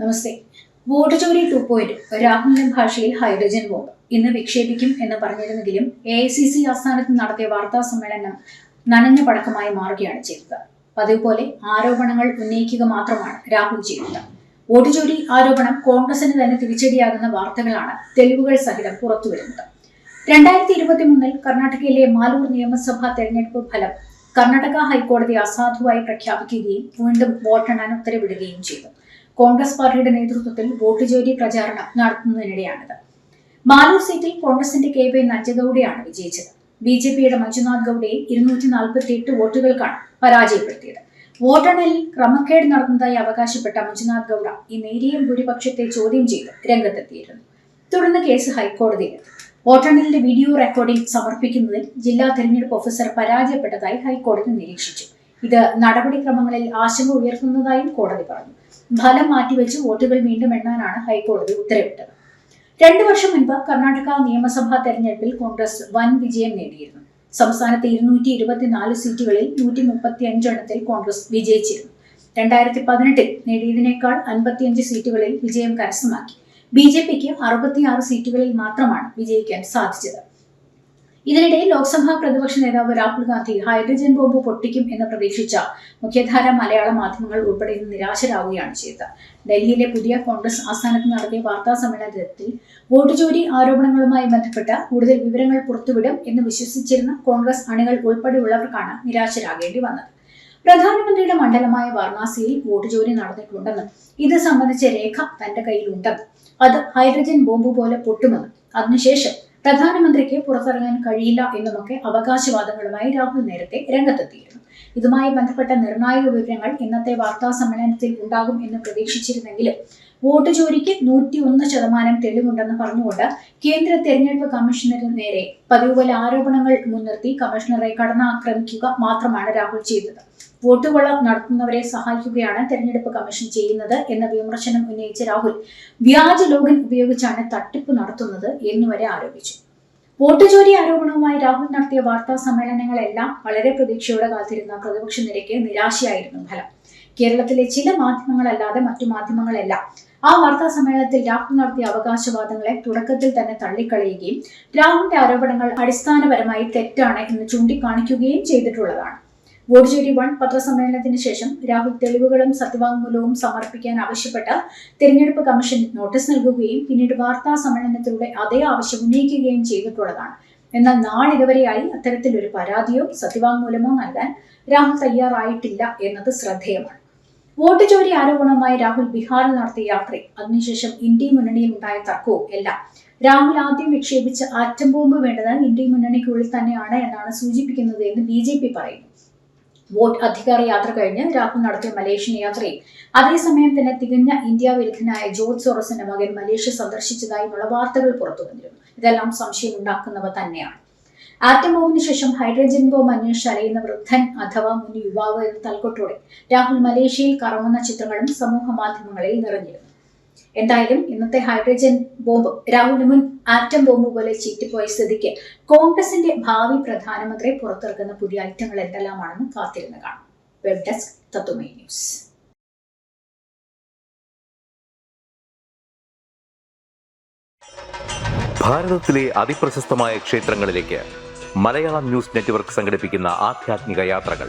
നമസ്തേ. Vote ചോരി two point. രാഹുലിന്റെ ഭാഷയിൽ ഹൈഡ്രജൻ വോട്ട്. ഇന്ന് വിക്ഷേപിക്കും എന്ന് പറഞ്ഞിരുന്നെങ്കിലും എ ഐ സി സി ആസ്ഥാനത്ത് നടത്തിയ വാർത്താ സമ്മേളനം നനഞ്ഞ പടക്കമായി മാറുകയാണ് ചെയ്തത്. പതിവ് പോലെ ആരോപണങ്ങൾ ഉന്നയിക്കുക മാത്രമാണ് രാഹുൽ ചെയ്തത്. വോട്ട് ചോരി ആരോപണം കോൺഗ്രസിന് തന്നെ തിരിച്ചടിയാകുന്ന വാർത്തകളാണ് തെളിവുകൾ സഹിതം പുറത്തുവരുന്നത്. രണ്ടായിരത്തി ഇരുപത്തി മൂന്നിൽ കർണാടകയിലെ മാലൂർ നിയമസഭാ തെരഞ്ഞെടുപ്പ് ഫലം കർണാടക ഹൈക്കോടതി അസാധുവായി പ്രഖ്യാപിക്കുകയും വീണ്ടും വോട്ടെണ്ണാൻ ഉത്തരവിടുകയും ചെയ്തു. കോൺഗ്രസ് പാർട്ടിയുടെ നേതൃത്വത്തിൽ വോട്ട് ചോരി പ്രചാരണം നടത്തുന്നതിനിടെയാണിത്. മാലൂർ സീറ്റിൽ കോൺഗ്രസിന്റെ കെ വൈ നജ്ജഗൌഡയാണ് വിജയിച്ചത്. ബി ജെ പിയുടെ മഞ്ജുനാഥ് ഗൌഡയെ ഇരുന്നൂറ്റി നാൽപ്പത്തി എട്ട് വോട്ടുകൾക്കാണ് പരാജയപ്പെടുത്തിയത്. വോട്ടെണ്ണലിൽ ക്രമക്കേട് നടന്നതായി അവകാശപ്പെട്ട മഞ്ജുനാഥ് ഗൌഡ ഈ നേരിയ ഭൂരിപക്ഷത്തെ ചോദ്യം ചെയ്ത് രംഗത്തെത്തിയിരുന്നു. തുടർന്ന് കേസ് ഹൈക്കോടതിയിൽ വോട്ടെണ്ണലിന്റെ വീഡിയോ റെക്കോർഡിംഗ് സമർപ്പിക്കുന്നതിൽ ജില്ലാ തെരഞ്ഞെടുപ്പ് ഓഫീസർ പരാജയപ്പെട്ടതായി ഹൈക്കോടതി നിരീക്ഷിച്ചു. ഇത് നടപടിക്രമങ്ങളിൽ ആശങ്ക ഉയർത്തുന്നതായും കോടതി പറഞ്ഞു. ഫലം മാറ്റിവെച്ച് വോട്ടുകൾ വീണ്ടും എണ്ണാനാണ് ഹൈക്കോടതി ഉത്തരവിട്ടത്. രണ്ടു വർഷം മുൻപ് കർണാടക നിയമസഭാ തെരഞ്ഞെടുപ്പിൽ കോൺഗ്രസ് വൻ വിജയം നേടിയിരുന്നു. സംസ്ഥാനത്തെ ഇരുന്നൂറ്റി ഇരുപത്തിനാല് സീറ്റുകളിൽ നൂറ്റി മുപ്പത്തി അഞ്ചെണ്ണത്തിൽ കോൺഗ്രസ് വിജയിച്ചിരുന്നു. രണ്ടായിരത്തി പതിനെട്ടിൽ നേടിയതിനേക്കാൾ അൻപത്തിയഞ്ച് സീറ്റുകളിൽ വിജയം കരസ്ഥമാക്കി. ബി ജെ പിക്ക് അറുപത്തിയാറ് സീറ്റുകളിൽ മാത്രമാണ് വിജയിക്കാൻ സാധിച്ചത്. ഇതിനിടെ ലോക്സഭാ പ്രതിപക്ഷ നേതാവ് രാഹുൽ ഗാന്ധി ഹൈഡ്രജൻ ബോംബ് പൊട്ടിക്കും എന്ന് പ്രതീക്ഷിച്ച മുഖ്യധാര മലയാള മാധ്യമങ്ങൾ ഉൾപ്പെടെ ഇന്ന് നിരാശരാകുകയാണ് ചെയ്തത്. ഡൽഹിയിലെ പുതിയ കോൺഗ്രസ് ആസ്ഥാനത്ത് നടത്തിയ വാർത്താ സമ്മേളനത്തിൽ വോട്ട് ചോരി ആരോപണങ്ങളുമായി ബന്ധപ്പെട്ട കൂടുതൽ വിവരങ്ങൾ പുറത്തുവിടും എന്ന് വിശ്വസിച്ചിരുന്ന കോൺഗ്രസ് അണികൾ ഉൾപ്പെടെയുള്ളവർക്കാണ് നിരാശരാകേണ്ടി വന്നത്. പ്രധാനമന്ത്രിയുടെ മണ്ഡലമായ വാരണാസിയിൽ വോട്ട് ജോലി നടന്നിട്ടുണ്ടെന്നും ഇത് സംബന്ധിച്ച രേഖ തന്റെ കയ്യിലുണ്ടെന്നും അത് ഹൈഡ്രജൻ ബോംബ് പോലെ പൊട്ടുമെന്നും. അതിനുശേഷം പ്രധാനമന്ത്രിക്ക് പുറത്തിറങ്ങാൻ കഴിയില്ല എന്നുമൊക്കെ അവകാശവാദങ്ങളുമായി രാഹുൽ നേരത്തെ രംഗത്തെത്തിയിരുന്നു. ഇതുമായി ബന്ധപ്പെട്ട നിർണായക വിവരങ്ങൾ ഇന്നത്തെ വാർത്താ സമ്മേളനത്തിൽ ഉണ്ടാകും എന്ന് പ്രതീക്ഷിച്ചിരുന്നെങ്കിലും വോട്ട് ചോരിക്ക് നൂറ്റി ഒന്ന് ശതമാനം തെളിവുണ്ടെന്ന് പറഞ്ഞുകൊണ്ട് കേന്ദ്ര തെരഞ്ഞെടുപ്പ് കമ്മീഷണറിന് നേരെ പതിവ് ആരോപണങ്ങൾ മുൻനിർത്തി കമ്മീഷണറെ കടന്നാക്രമിക്കുക മാത്രമാണ് രാഹുൽ ചെയ്തത്. വോട്ടുകൊള്ള നടത്തുന്നവരെ സഹായിക്കുകയാണ് തെരഞ്ഞെടുപ്പ് കമ്മീഷൻ ചെയ്യുന്നത് എന്ന വിമർശനം ഉന്നയിച്ച രാഹുൽ. വ്യാജ ലോഗിൻ ഉപയോഗിച്ചാണ് തട്ടിപ്പ് നടത്തുന്നത് എന്നുവരെ ആരോപിച്ചു. വോട്ട് ചോരി ആരോപണവുമായി രാഹുൽ നടത്തിയ വാർത്താ സമ്മേളനങ്ങളെല്ലാം വളരെ പ്രതീക്ഷയോടെ കാത്തിരുന്ന പ്രതിപക്ഷ നിരക്ക് നിരാശയായിരുന്നു ഫലം. കേരളത്തിലെ ചില മാധ്യമങ്ങളല്ലാതെ മറ്റു മാധ്യമങ്ങളെല്ലാം. ആ വാർത്താ സമ്മേളനത്തിൽ രാഹുൽ നടത്തിയ അവകാശവാദങ്ങളെ തുടക്കത്തിൽ തന്നെ തള്ളിക്കളയുകയും രാഹുലിന്റെ ആരോപണങ്ങൾ അടിസ്ഥാനപരമായി തെറ്റാണ് എന്ന് ചൂണ്ടിക്കാണിക്കുകയും ചെയ്തിട്ടുള്ളതാണ്. വോട്ട് ചോരി വൺ പത്രസമ്മേളനത്തിന് ശേഷം രാഹുൽ തെളിവുകളും സത്യവാങ്മൂലവും സമർപ്പിക്കാൻ ആവശ്യപ്പെട്ട് തിരഞ്ഞെടുപ്പ് കമ്മീഷൻ നോട്ടീസ് നൽകുകയും പിന്നീട് വാർത്താ സമ്മേളനത്തിലൂടെ അതേ ആവശ്യം ഉന്നയിക്കുകയും ചെയ്തിട്ടുള്ളതാണ്. എന്നാൽ നാളിതുവരെയായി അത്തരത്തിലൊരു പരാതിയോ സത്യവാങ്മൂലമോ നൽകാൻ രാഹുൽ തയ്യാറായിട്ടില്ല എന്നത് ശ്രദ്ധേയമാണ്. വോട്ട് ചോരി ആരോപണവുമായി രാഹുൽ ബീഹാറിൽ നടത്തിയ യാത്ര അതിനുശേഷം ഇന്ത്യ മുന്നണിയിൽ ഉണ്ടായ തർക്കവും എല്ലാം രാഹുൽ ആദ്യം വിക്ഷേപിച്ച ആറ്റം ബോംബ് വേണ്ടത് ഇന്ത്യ മുന്നണിക്കുള്ളിൽ തന്നെയാണ് എന്നാണ് സൂചിപ്പിക്കുന്നത് എന്ന് ബി ജെ പി പറയുന്നു. വോട്ട് അധികാര യാത്ര കഴിഞ്ഞ് രാഹുൽ നടത്തിയ മലേഷ്യൻ യാത്രയിൽ. അതേസമയം തന്നെ തികഞ്ഞ ഇന്ത്യ വിരുദ്ധനായ ജോർജ് സോറസിന്റെ മകൻ മലേഷ്യ സന്ദർശിച്ചതായുമുള്ള വാർത്തകൾ പുറത്തു വന്നിരുന്നു. ഇതെല്ലാം സംശയമുണ്ടാക്കുന്നവ തന്നെയാണ്. ആറ്റം ബോംബിന് ശേഷം ഹൈഡ്രജൻ ബോംബ് അന്വേഷിച്ച് അലയുന്ന വൃദ്ധൻ അഥവാ മുൻ യുവാവ് എന്ന തൽക്കൊട്ടോടെ രാഹുൽ മലേഷ്യയിൽ കറങ്ങുന്ന ചിത്രങ്ങളും സമൂഹ മാധ്യമങ്ങളിൽ നിറഞ്ഞിരുന്നു. എന്തായാലും ഇന്നത്തെ ഹൈഡ്രജൻ ബോംബ് രാഹുൽ മുൻ ആറ്റം ബോംബ് പോലെ ചീറ്റിപ്പോയ സ്ഥിതിക്ക് കോൺഗ്രസിന്റെ ഭാവി പ്രധാനമന്ത്രി പുറത്തിറക്കുന്ന പുതിയ ഐറ്റങ്ങൾ എന്തെല്ലാമാണെന്ന് കാത്തിരുന്ന് കാണാം. വെബ് ഡെസ്ക് തത്വമേ ന്യൂസ് ഭാരതത്തിലെ ക്ഷേത്രങ്ങളിലേക്ക് മലയാളം ന്യൂസ് നെറ്റ്വർക്ക് യാത്രകൾ.